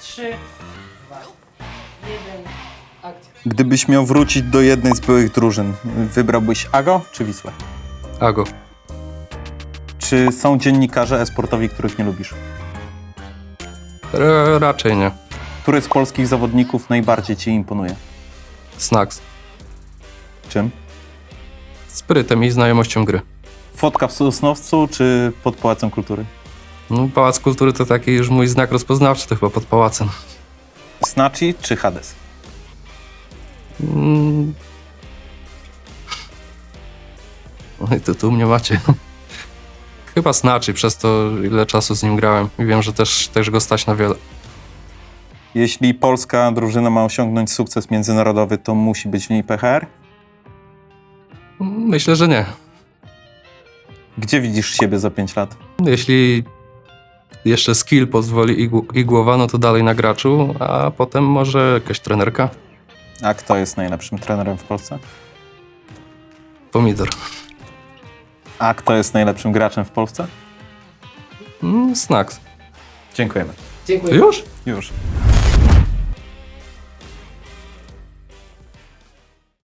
3, 2, 1, akcja. Gdybyś miał wrócić do jednej z byłych drużyn, wybrałbyś Ago czy Wisłę? Ago. Czy są dziennikarze e-sportowi, których nie lubisz? R- raczej nie. Który z polskich zawodników najbardziej ci imponuje? Snacks. Czym? Sprytem i znajomością gry. Fotka w Sosnowcu czy pod Pałacem Kultury? No, Pałac Kultury to taki już mój znak rozpoznawczy, to chyba pod pałacem. Snachi czy Hades? Mm. No i to tu mnie macie. Chyba znaczy przez to, ile czasu z nim grałem. I wiem, że też, też go stać na wiele. Jeśli polska drużyna ma osiągnąć sukces międzynarodowy, to musi być w niej PHR? Myślę, że nie. Gdzie widzisz siebie za 5 lat? Jeśli jeszcze skill pozwoli i, gł- i głowa, no to dalej na graczu, a potem może jakaś trenerka. A kto jest najlepszym trenerem w Polsce? Pomidor. A kto jest najlepszym graczem w Polsce? Mm, snacks. Dziękujemy. Dziękuję. Już? Już.